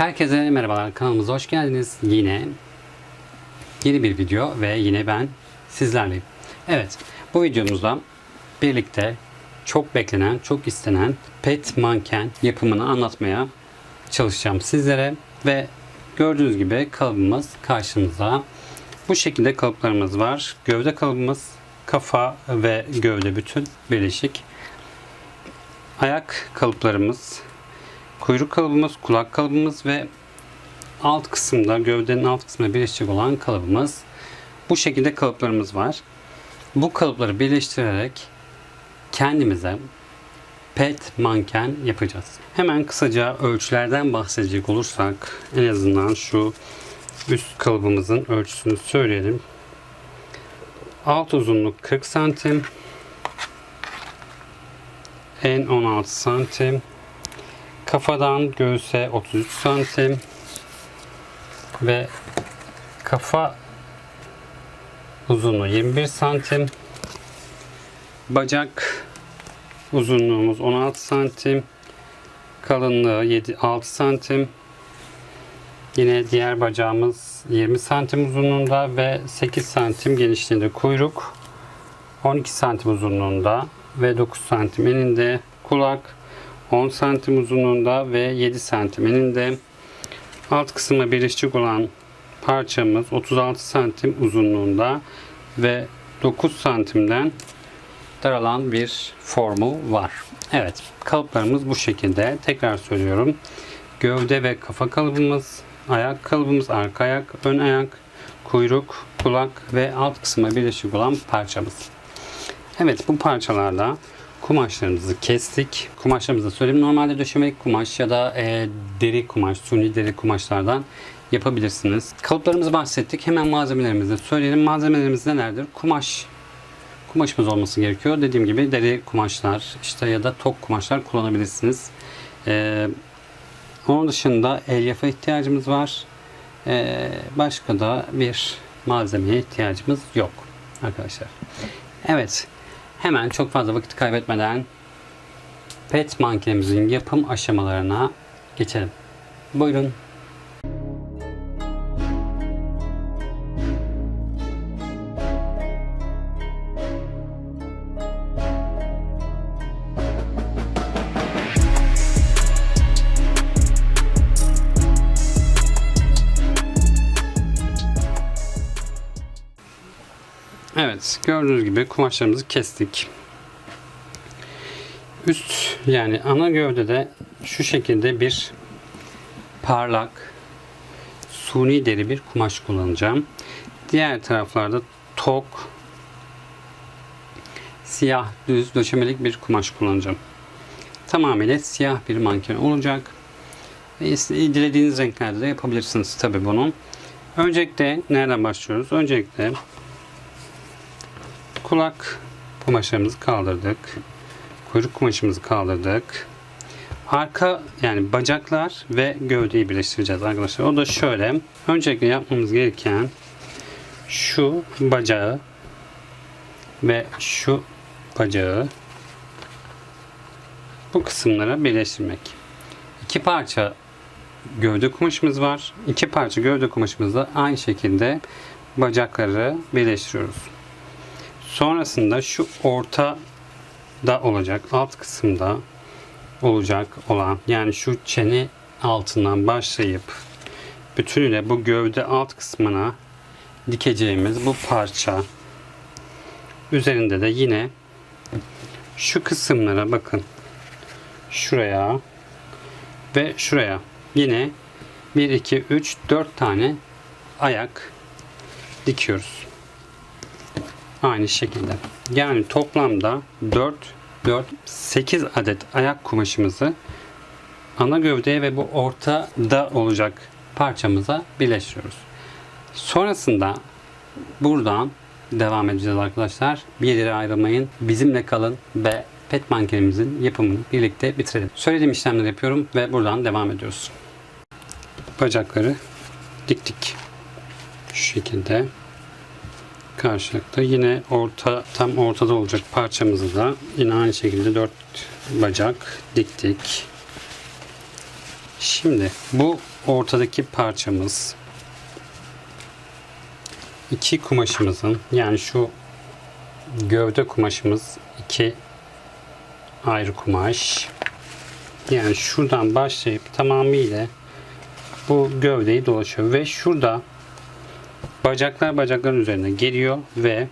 Herkese merhabalar kanalımıza hoş geldiniz. Yine yeni bir video ve yine ben sizlerleyim. Evet bu videomuzda birlikte çok beklenen, çok istenen pet manken yapımını anlatmaya çalışacağım sizlere ve gördüğünüz gibi kalıbımız karşınızda. Bu şekilde kalıplarımız var. Gövde kalıbımız kafa ve gövde bütün birleşik. Ayak kalıplarımız, kuyruk kalıbımız, kulak kalıbımız ve alt kısımda gövdenin alt kısmına birleşecek olan kalıbımız. Bu şekilde kalıplarımız var. Bu kalıpları birleştirerek kendimize pet manken yapacağız. Hemen kısaca ölçülerden bahsedecek olursak en azından şu üst kalıbımızın ölçüsünü söyleyelim. Alt uzunluk 40 santim. En 16 santim. Kafadan göğüse 33 santim. Ve kafa uzunluğu 21 santim. Bacak uzunluğumuz 16 santim. Kalınlığı 7 6 santim. Yine diğer bacağımız 20 santim uzunluğunda ve 8 santim genişliğinde kuyruk. 12 santim uzunluğunda ve 9 santim eninde kulak. 10 santim uzunluğunda ve 7 santim eninde. Alt kısımla birleşecek olan parçamız 36 santim uzunluğunda ve 9 santimden daralan bir formu var. Evet kalıplarımız bu şekilde. Tekrar söylüyorum. Gövde ve kafa kalıbımız, ayak kalıbımız, arka ayak, ön ayak, kuyruk, kulak ve alt kısma birleşik olan parçamız. Evet bu parçalarla kumaşlarımızı kestik. Kumaşlarımızı söyleyeyim. Normalde döşemelik kumaş ya da e, deri kumaş, suni deri kumaşlardan yapabilirsiniz. Kalıplarımızı bahsettik. Hemen malzemelerimizi söyleyelim. Malzemelerimiz nelerdir? Kumaş kumaşımız olması gerekiyor. Dediğim gibi deri kumaşlar işte ya da tok kumaşlar kullanabilirsiniz. Ee, onun dışında elyaf'a ihtiyacımız var. Ee, başka da bir malzemeye ihtiyacımız yok arkadaşlar. Evet. Hemen çok fazla vakit kaybetmeden pet mankenimizin yapım aşamalarına geçelim. Buyurun. Evet, gördüğünüz gibi kumaşlarımızı kestik. Üst yani ana gövdede şu şekilde bir parlak suni deri bir kumaş kullanacağım. Diğer taraflarda tok siyah düz döşemelik bir kumaş kullanacağım. Tamamıyla siyah bir manken olacak. Dilediğiniz renklerde de yapabilirsiniz tabi bunun. Öncelikle nereden başlıyoruz? Öncelikle kulak kumaşlarımızı kaldırdık. Kuyruk kumaşımızı kaldırdık. Arka yani bacaklar ve gövdeyi birleştireceğiz arkadaşlar. O da şöyle. Öncelikle yapmamız gereken şu bacağı ve şu bacağı bu kısımlara birleştirmek. İki parça gövde kumaşımız var. İki parça gövde kumaşımızda aynı şekilde bacakları birleştiriyoruz. Sonrasında şu orta da olacak alt kısımda olacak olan yani şu çene altından başlayıp bütünüyle bu gövde alt kısmına dikeceğimiz bu parça üzerinde de yine şu kısımlara bakın şuraya ve şuraya yine 1 2 3 4 tane ayak dikiyoruz. Aynı şekilde. Yani toplamda 4 4 8 adet ayak kumaşımızı ana gövdeye ve bu ortada olacak parçamıza birleştiriyoruz. Sonrasında buradan devam edeceğiz arkadaşlar. Bir yere ayrılmayın. Bizimle kalın ve pet mankenimizin yapımını birlikte bitirelim. Söylediğim işlemleri yapıyorum ve buradan devam ediyoruz. Bacakları diktik. Şu şekilde karşılıklı. Yine orta tam ortada olacak parçamızı da yine aynı şekilde dört bacak diktik. Şimdi bu ortadaki parçamız iki kumaşımızın yani şu gövde kumaşımız iki ayrı kumaş. Yani şuradan başlayıp tamamıyla bu gövdeyi dolaşıyor ve şurada bacaklar bacakların üzerine geliyor ve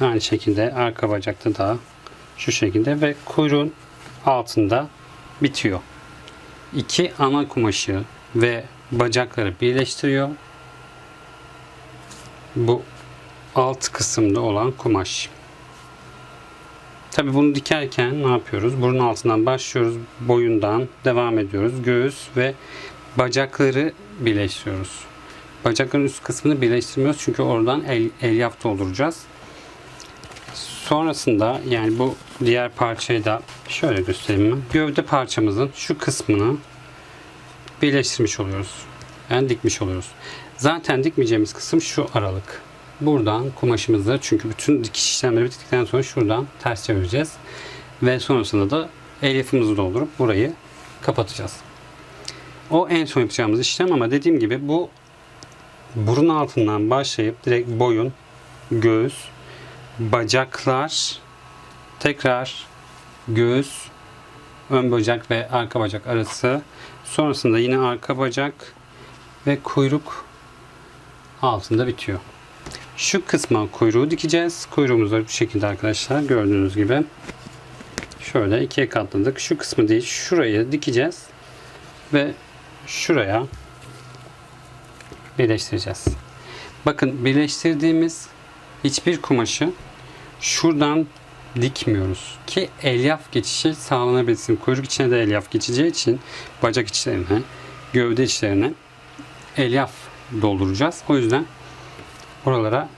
aynı şekilde arka bacakta da şu şekilde ve kuyruğun altında bitiyor. İki ana kumaşı ve bacakları birleştiriyor. Bu alt kısımda olan kumaş. Tabi bunu dikerken ne yapıyoruz? Burun altından başlıyoruz. Boyundan devam ediyoruz. Göğüs ve bacakları birleştiriyoruz. Bacakların üst kısmını birleştirmiyoruz çünkü oradan el, elyaf dolduracağız. Sonrasında yani bu diğer parçayı da şöyle göstereyim ben. Gövde parçamızın şu kısmını birleştirmiş oluyoruz. Yani dikmiş oluyoruz. Zaten dikmeyeceğimiz kısım şu aralık. Buradan kumaşımızı çünkü bütün dikiş işlemleri bittikten sonra şuradan ters çevireceğiz. Ve sonrasında da elyafımızı doldurup burayı kapatacağız. O en son yapacağımız işlem ama dediğim gibi bu burun altından başlayıp direkt boyun, göğüs, bacaklar, tekrar göğüs, ön bacak ve arka bacak arası. Sonrasında yine arka bacak ve kuyruk altında bitiyor. Şu kısma kuyruğu dikeceğiz. Kuyruğumuz da bu şekilde arkadaşlar gördüğünüz gibi. Şöyle ikiye katladık. Şu kısmı değil şurayı dikeceğiz. Ve şuraya birleştireceğiz. Bakın birleştirdiğimiz hiçbir kumaşı şuradan dikmiyoruz ki elyaf geçişi sağlanabilsin. Kuyruk içine de elyaf geçeceği için bacak içlerine, gövde içlerine elyaf dolduracağız. O yüzden oralara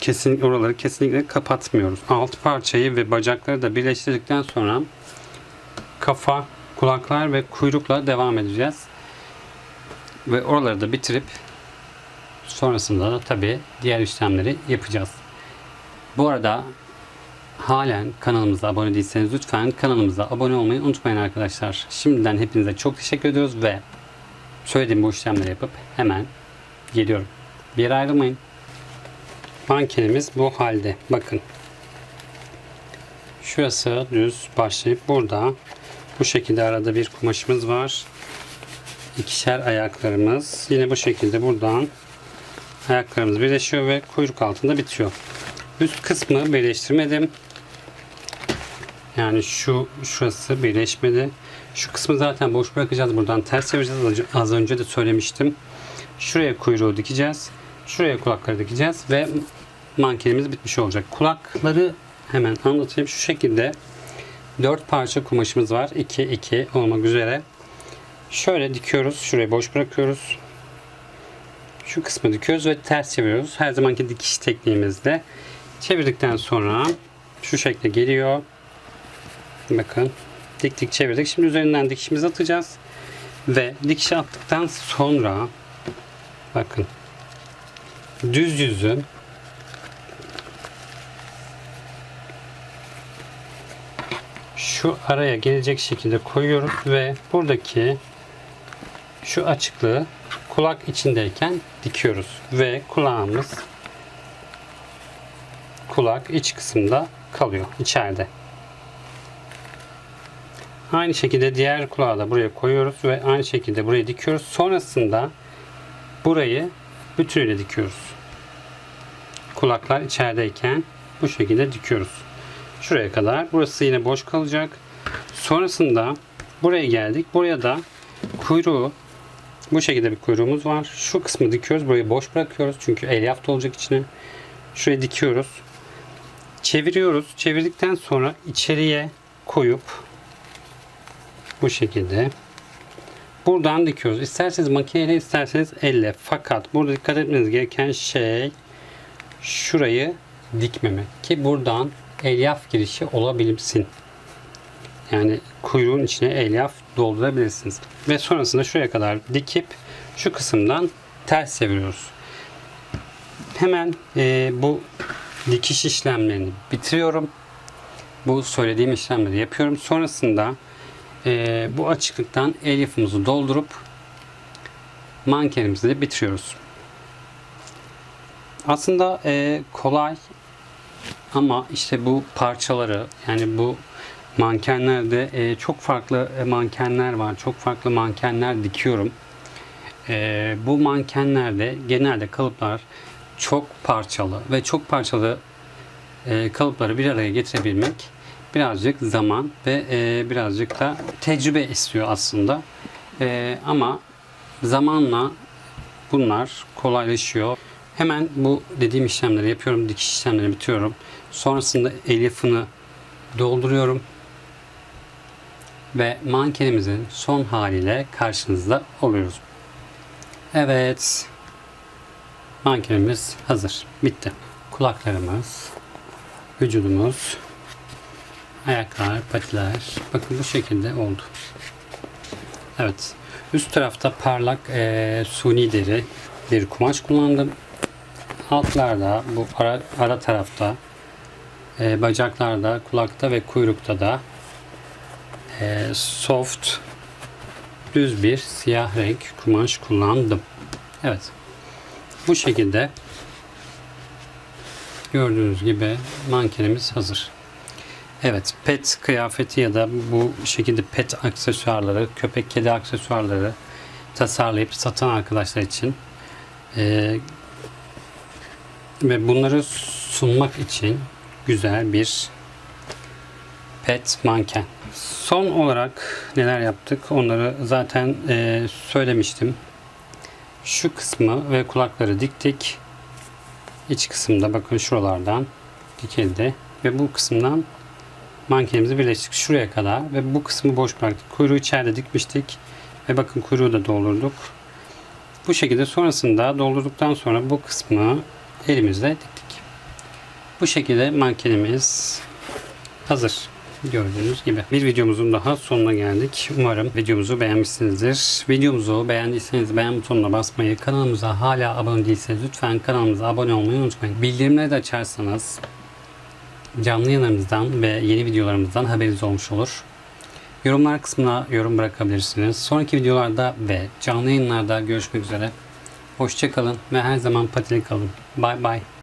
kesin oraları kesinlikle kapatmıyoruz. Alt parçayı ve bacakları da birleştirdikten sonra kafa, kulaklar ve kuyrukla devam edeceğiz. Ve oraları da bitirip sonrasında da tabii diğer işlemleri yapacağız. Bu arada halen kanalımıza abone değilseniz lütfen kanalımıza abone olmayı unutmayın arkadaşlar. Şimdiden hepinize çok teşekkür ediyoruz ve söylediğim bu işlemleri yapıp hemen geliyorum. Bir yere ayrılmayın. Mankenimiz bu halde. Bakın. Şurası düz başlayıp burada bu şekilde arada bir kumaşımız var. İkişer ayaklarımız. Yine bu şekilde buradan ayaklarımız birleşiyor ve kuyruk altında bitiyor. Üst kısmı birleştirmedim. Yani şu şurası birleşmedi. Şu kısmı zaten boş bırakacağız. Buradan ters çevireceğiz. Az önce de söylemiştim. Şuraya kuyruğu dikeceğiz. Şuraya kulakları dikeceğiz ve mankenimiz bitmiş olacak. Kulakları hemen anlatayım. Şu şekilde 4 parça kumaşımız var. 2 2 olmak üzere. Şöyle dikiyoruz. Şurayı boş bırakıyoruz. Şu kısmı dikiyoruz ve ters çeviriyoruz. Her zamanki dikiş tekniğimizde. Çevirdikten sonra şu şekilde geliyor. Bakın. Diktik çevirdik. Şimdi üzerinden dikişimizi atacağız. Ve dikişi attıktan sonra bakın düz yüzü şu araya gelecek şekilde koyuyoruz ve buradaki şu açıklığı kulak içindeyken dikiyoruz ve kulağımız kulak iç kısımda kalıyor içeride. Aynı şekilde diğer kulağı da buraya koyuyoruz ve aynı şekilde buraya dikiyoruz. Sonrasında burayı bütünüyle dikiyoruz. Kulaklar içerideyken bu şekilde dikiyoruz. Şuraya kadar. Burası yine boş kalacak. Sonrasında buraya geldik. Buraya da kuyruğu bu şekilde bir kuyruğumuz var. Şu kısmı dikiyoruz. Burayı boş bırakıyoruz. Çünkü elyaf olacak içine. Şuraya dikiyoruz. Çeviriyoruz. Çevirdikten sonra içeriye koyup bu şekilde buradan dikiyoruz. İsterseniz makineyle isterseniz elle. Fakat burada dikkat etmeniz gereken şey şurayı dikmemek. Ki buradan elyaf girişi olabilsin. Yani kuyruğun içine elyaf doldurabilirsiniz. Ve sonrasında şuraya kadar dikip şu kısımdan ters çeviriyoruz. Hemen e, bu dikiş işlemlerini bitiriyorum. Bu söylediğim işlemleri yapıyorum. Sonrasında e, bu açıklıktan elyafımızı doldurup mankenimizi de bitiriyoruz. Aslında e, kolay ama işte bu parçaları yani bu mankenlerde e, çok farklı e, mankenler var. Çok farklı mankenler dikiyorum. E, bu mankenlerde genelde kalıplar çok parçalı ve çok parçalı e, kalıpları bir araya getirebilmek birazcık zaman ve e, birazcık da tecrübe istiyor aslında. E, ama zamanla bunlar kolaylaşıyor. Hemen bu dediğim işlemleri yapıyorum. Dikiş işlemlerini bitiriyorum. Sonrasında elyafını dolduruyorum. Ve mankenimizin son haliyle karşınızda oluyoruz. Evet. Mankenimiz hazır. Bitti. Kulaklarımız, vücudumuz, ayaklar, patiler. Bakın bu şekilde oldu. Evet. Üst tarafta parlak eee, suni deri bir kumaş kullandım. Altlarda bu ara, ara tarafta eee, bacaklarda, kulakta ve kuyrukta da eee, soft düz bir siyah renk kumaş kullandım. Evet. Bu şekilde gördüğünüz gibi mankenimiz hazır. Evet, pet kıyafeti ya da bu şekilde pet aksesuarları, köpek kedi aksesuarları tasarlayıp satan arkadaşlar için eee, ve bunları sunmak için güzel bir pet manken. Son olarak neler yaptık onları zaten eee, söylemiştim. Şu kısmı ve kulakları diktik. İç kısımda bakın şuralardan dikildi ve bu kısımdan mankenimizi birleştirdik şuraya kadar ve bu kısmı boş bıraktık. Kuyruğu içeride dikmiştik ve bakın kuyruğu da doldurduk. Bu şekilde sonrasında doldurduktan sonra bu kısmı elimizle diktik. Bu şekilde mankenimiz hazır. Gördüğünüz gibi. Bir videomuzun daha sonuna geldik. Umarım videomuzu beğenmişsinizdir. Videomuzu beğendiyseniz beğen butonuna basmayı, kanalımıza hala abone değilseniz lütfen kanalımıza abone olmayı unutmayın. Bildirimleri de açarsanız canlı yayınlarımızdan ve yeni videolarımızdan haberiniz olmuş olur. Yorumlar kısmına yorum bırakabilirsiniz. Sonraki videolarda ve canlı yayınlarda görüşmek üzere. Hoşçakalın ve her zaman patili kalın. Bye bye.